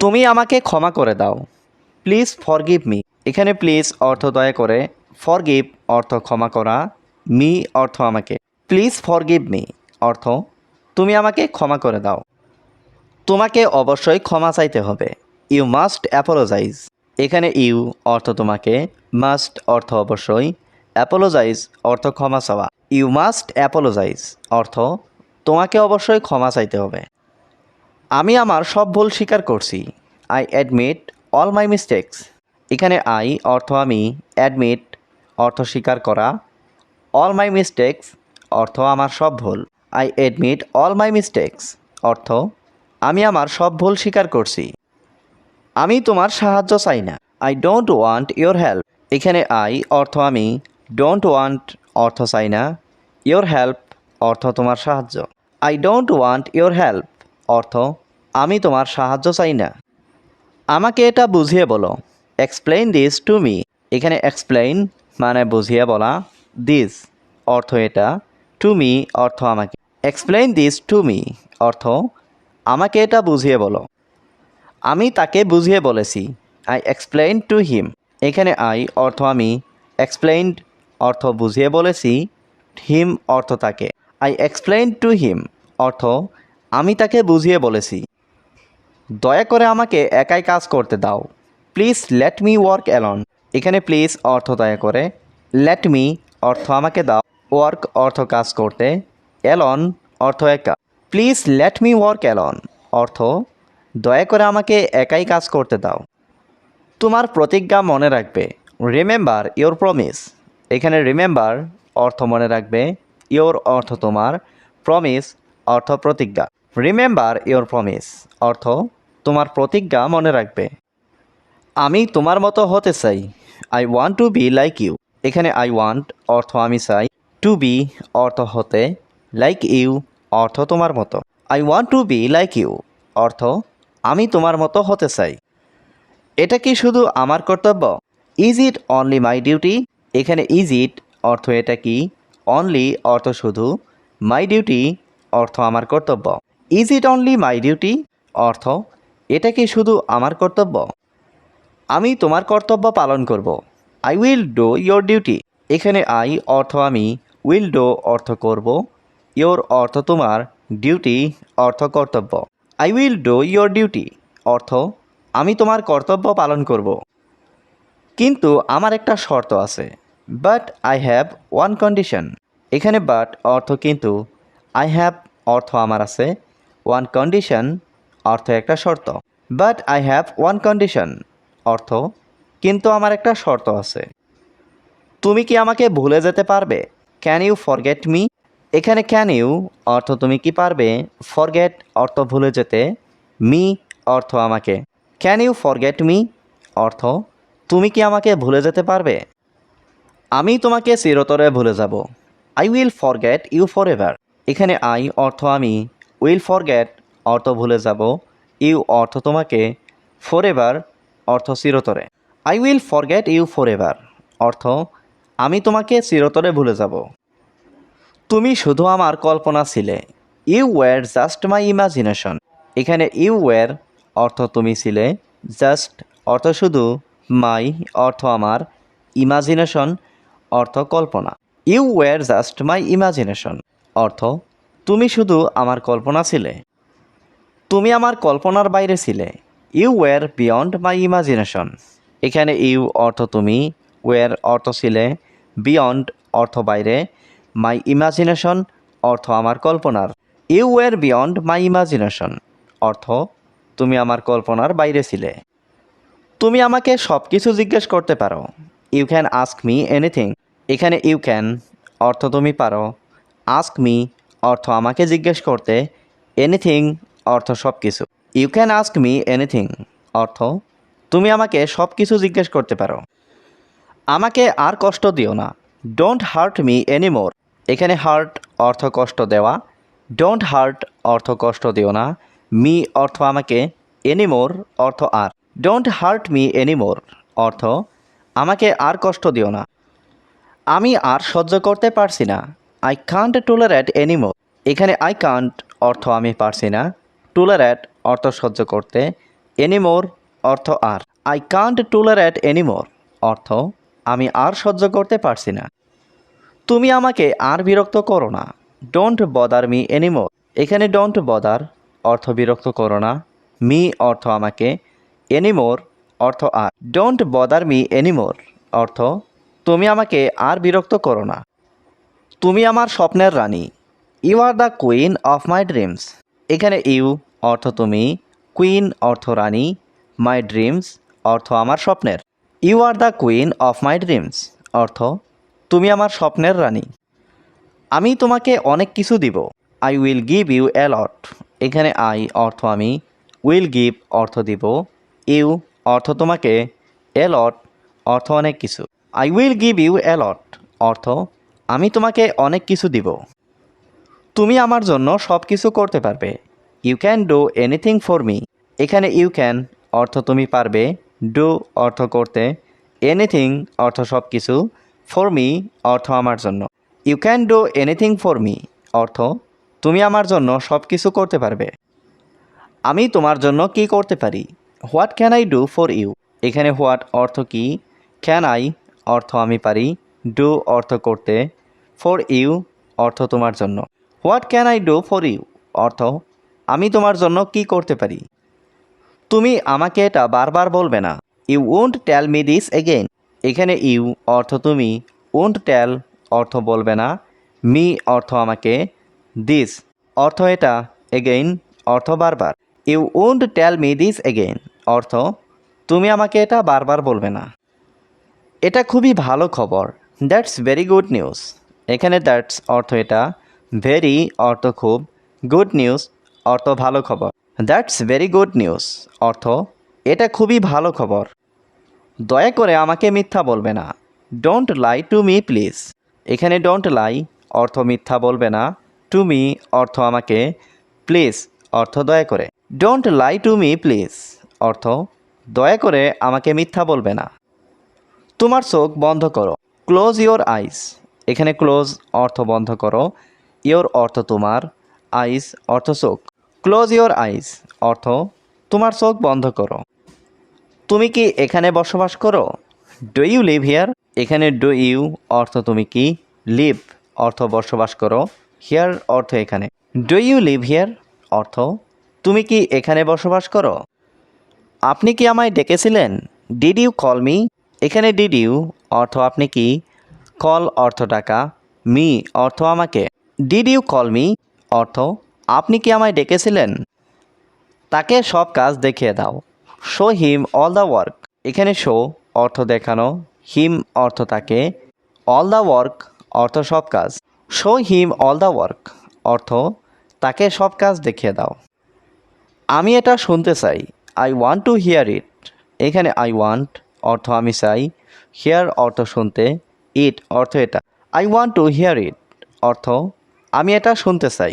তুমি আমাকে ক্ষমা করে দাও। প্লিজ ফরগিভ মি এখানে প্লিজ অর্থ দয়া করে। ফরগিভ অর্থ ক্ষমা করা। মি অর্থ আমাকে। প্লিজ ফরগিভ মি অর্থ, তুমি আমাকে ক্ষমা করে দাও। তোমাকে অবশ্যই ক্ষমা চাইতে হবে। ইউ মাস্ট অ্যাপোলোজাইজ এখানে ইউ অর্থ তোমাকে। মাস্ট অর্থ অবশ্যই। অ্যাপোলোজাইজ অর্থ ক্ষমা চাওয়া। ইউ মাস্ট অ্যাপোলোজাইজ অর্থ, তোমাকে অবশ্যই ক্ষমা চাইতে হবে। আমি আমার সব ভুল স্বীকার করছি। I admit all my mistakes এখানে আই অর্থ আমি অ্যাডমিট অর্থ স্বীকার করা। অল মাই মিস্টেক্স অর্থ আমার সব ভুল। I admit all my mistakes অর্থ আমি আমার সব ভুল স্বীকার করছি। আমি তোমার সাহায্য চাই না। I don't want your help এখানে আই অর্থ আমি ডোন্ট ওয়ান্ট অর্থ চাই না। ইয়োর হেল্প অর্থ তোমার সাহায্য। I don't want your help অর্থ আমি তোমার সাহায্য চাই না। আমাকে এটা বুঝিয়ে বলো। এক্সপ্লেইন দিস টু মি এখানে এক্সপ্লেইন মানে বুঝিয়ে বলা। দিস অর্থ এটা। টু মি অর্থ আমাকে। এক্সপ্লেইন দিস টু মি অর্থ আমাকে এটা বুঝিয়ে বলো। আমি তাকে বুঝিয়ে বলেছি। আই এক্সপ্লেইন টু হিম এখানে আই অর্থ আমি। এক্সপ্লেইন অর্থ বুঝিয়ে বলেছি। হিম অর্থ তাকে। আই এক্সপ্লেইন টু হিম অর্থ আমি তাকে বুঝিয়ে বলেছি। দয়া করে আমাকে একাই কাজ করতে দাও। Please let me work alone এখানে প্লিজ অর্থ দয়া করে। লেট মি অর্থ আমাকে দাও। ওয়ার্ক অর্থ কাজ করতে। অ্যালন অর্থ একা। Please let me work alone অর্থ, দয়া করে আমাকে একাই কাজ করতে দাও। তোমার প্রতিজ্ঞা মনে রাখবে। রিমেম্বার ইওর প্রমিস এখানে রিমেম্বার অর্থ মনে রাখবে। ইওর অর্থ তোমার। প্রমিস অর্থ প্রতিজ্ঞা। রিমেম্বার ইওর প্রমিস অর্থ তোমার প্রতিজ্ঞা মনে রাখবে। আমি তোমার মতো হতে চাই। I want to be like you এখানে আই ওয়ান্ট অর্থ আমি চাই। টু বি অর্থ হতে লাইক ইউ অর্থ তোমার মতো। I want to be like you অর্থ আমি তোমার মতো হতে চাই। এটা কি শুধু আমার কর্তব্য? Is it only my duty এখানে ইজ ইট অর্থ এটা কি? অনলি অর্থ শুধু মাই ডিউটি অর্থ আমার কর্তব্য। Is it only my duty অর্থ এটা কি শুধু আমার কর্তব্য? আমি তোমার কর্তব্য পালন করব। I will do your duty এখানে আই অর্থ আমি উইল ডো অর্থ করব। ইয়োর অর্থ তোমার ডিউটি অর্থ কর্তব্য। I will do your duty অর্থ, আমি তোমার কর্তব্য পালন করব। কিন্তু আমার একটা শর্ত আছে। But I have one condition এখানে বাট অর্থ কিন্তু আই হ্যাভ অর্থ আমার আছে। ওয়ান কন্ডিশন অর্থ একটা শর্ত। But I have one condition অর্থ, কিন্তু আমার একটা শর্ত আছে। তুমি কি আমাকে ভুলে যেতে পারবে? ক্যান ইউ ফরগেট মি এখানে ক্যান ইউ অর্থ তুমি কি পারবে? ফরগেট অর্থ ভুলে যেতে। মি অর্থ আমাকে। ক্যান ইউ ফরগেট মি অর্থ, তুমি কি আমাকে ভুলে যেতে পারবে? আমি তোমাকে চিরতরে ভুলে যাব। I will forget you forever এখানে আই অর্থ আমি। উইল ফরগেট অর্থ ভুলে যাব। ইউ অর্থ তোমাকে ফর এভার অর্থ চিরতরে। I will forget you forever অর্থ আমি তোমাকে চিরতরে ভুলে যাব। তুমি শুধু আমার কল্পনা ছিলে। You were just my imagination এখানে ইউ ওয়ার অর্থ তুমি ছিলে। জাস্ট অর্থ শুধু মাই অর্থ আমার ইমাজিনেশন অর্থ কল্পনা। You were just my imagination অর্থ তুমি শুধু আমার কল্পনা ছিলে। তুমি আমার কল্পনার বাইরে ছিলে। You were beyond my imagination. এখানে ইউ অর্থ তুমি, ওয়ার অর্থ ছিলে, বিয়ন্ড অর্থ বাইরে, মাই ইমাজিনেশন অর্থ আমার কল্পনার। You were beyond my imagination অর্থ তুমি আমার কল্পনার বাইরে ছিলে। তুমি আমাকে সব কিছু জিজ্ঞেস করতে পারো। You can ask me anything. এখানে ইউ ক্যান অর্থ তুমি পারো। আস্ক মি অর্থ আমাকে জিজ্ঞেস করতে। এনিথিং অর্থ সব কিছু you can ask me anything অর্থ, তুমি আমাকে সব কিছু জিজ্ঞেস করতে পারো। আমাকে আর কষ্ট দিও না। ডোন্ট হার্ট মি এনিমোর এখানে হার্ট অর্থ কষ্ট দেওয়া। ডোন্ট হার্ট অর্থ কষ্ট দিও না। মি অর্থ আমাকে এনিমোর অর্থ আর। ডোন্ট হার্ট মি এনিমোর অর্থ, আমাকে আর কষ্ট দিও না। আমি আর সহ্য করতে পারছি না। আই কান্ট টুলারেট এনিমোর এখানে আই কান্ট অর্থ আমি পারছি না। টুলারেট অর্থ সহ্য করতে এনিমোর অর্থ আর। আই কান্ট টুলারেট এনিমোর অর্থ, আমি আর সহ্য করতে পারছি না। তুমি আমাকে আর বিরক্ত করো না। ডোন্ট বদার মি এনিমোর এখানে ডোন্ট বদার অর্থ বিরক্ত করো না। মি অর্থ আমাকে এনিমোর অর্থ আর। ডোন্ট বদার মি এনিমোর অর্থ, তুমি আমাকে আর বিরক্ত করো না। তুমি আমার স্বপ্নের রানী। You are the queen of my dreams এখানে ইউ অর্থ তুমি, কুইন অর্থ রানী, মাই ড্রিমস অর্থ আমার স্বপ্নের। You are the queen of my dreams অর্থ তুমি আমার স্বপ্নের রানী। আমি তোমাকে অনেক কিছু দিব। I will give you a lot এখানে আই অর্থ আমি, উইল গিভ অর্থ দিব। ইউ অর্থ তোমাকে অ্যালট অর্থ অনেক কিছু। I will give you a lot অর্থ আমি তোমাকে অনেক কিছু দিব। তুমি আমার জন্য সব কিছু করতে পারবে। You can do anything for me এখানে ইউ ক্যান অর্থ তুমি পারবে। ডু অর্থ করতে। এনিথিং অর্থ সব কিছু ফর মি অর্থ আমার জন্য। You can do anything for me অর্থ, তুমি আমার জন্য সব কিছু করতে পারবে। আমি তোমার জন্য কি করতে পারি? What can I do for you এখানে হোয়াট অর্থ কি? ক্যান আই অর্থ আমি পারি। ডু অর্থ করতে। ফর ইউ অর্থ তোমার জন্য। What can I do for you? অর্থ, আমি তোমার জন্য কি করতে পারি? তুমি আমাকে এটা বারবার বলবে না। You won't tell me this again. এখানে ইউ অর্থ তুমি। ওন্ট টেল অর্থ বলবে না। মি অর্থ আমাকে দিস। অর্থ এটা, এগেইন, অর্থ বারবার। You won't tell me this again. অর্থ, তুমি আমাকে এটা বারবার বলবে না। এটা খুবই ভালো খবর। That's very good news. এখানে দ্যাটস অর্থ এটা। ভেরি অর্থ খুব, গুড নিউজ অর্থ ভালো খবর। দ্যাটস ভেরি গুড নিউজ অর্থ, এটা খুবই ভালো খবর। দয়া করে আমাকে মিথ্যা বলবে না। Don't lie to me, please. এখানে ডোন্ট লাই অর্থ মিথ্যা বলবে না। টু মি অর্থ আমাকে, প্লিজ, অর্থ দয়া করে। Don't lie to me, please, অর্থ, দয়া করে আমাকে মিথ্যা বলবে না। তোমার চোখ বন্ধ করো। Close your eyes. এখানে ক্লোজ অর্থ বন্ধ করো। ইওর অর্থ তোমার আইস অর্থ চোখ। ক্লোজ ইওর আইস অর্থ তোমার চোখ বন্ধ করো। তুমি কি এখানে বসবাস করো? ডু ইউ লিভ হিয়ার এখানে ডু ইউ অর্থ তুমি কি লিভ অর্থ বসবাস করো। হিয়ার অর্থ এখানে। ডু ইউ লিভ হিয়ার অর্থ তুমি কি এখানে বসবাস করো? আপনি কি আমায় ডেকেছিলেন? ডিড ইউ কল মি এখানে ডিড ইউ অর্থ আপনি কি? কল অর্থ টাকা। মি অর্থ আমাকে। ডিড ইউ কল মি অর্থ, আপনি কি আমায় ডেকেছিলেন? তাকে সব কাজ দেখিয়ে দাও। Show him all the work এখানে শো অর্থ দেখানো। হিম অর্থ তাকে। অল দ্য ওয়ার্ক অর্থ সব কাজ। Show him all the work অর্থ, তাকে সব কাজ দেখিয়ে দাও। আমি এটা শুনতে চাই। I want to hear it এখানে আই ওয়ান্ট অর্থ আমি চাই। হিয়ার অর্থ শুনতে। ইট অর্থ এটা। I want to hear it অর্থ আমি এটা শুনতে চাই।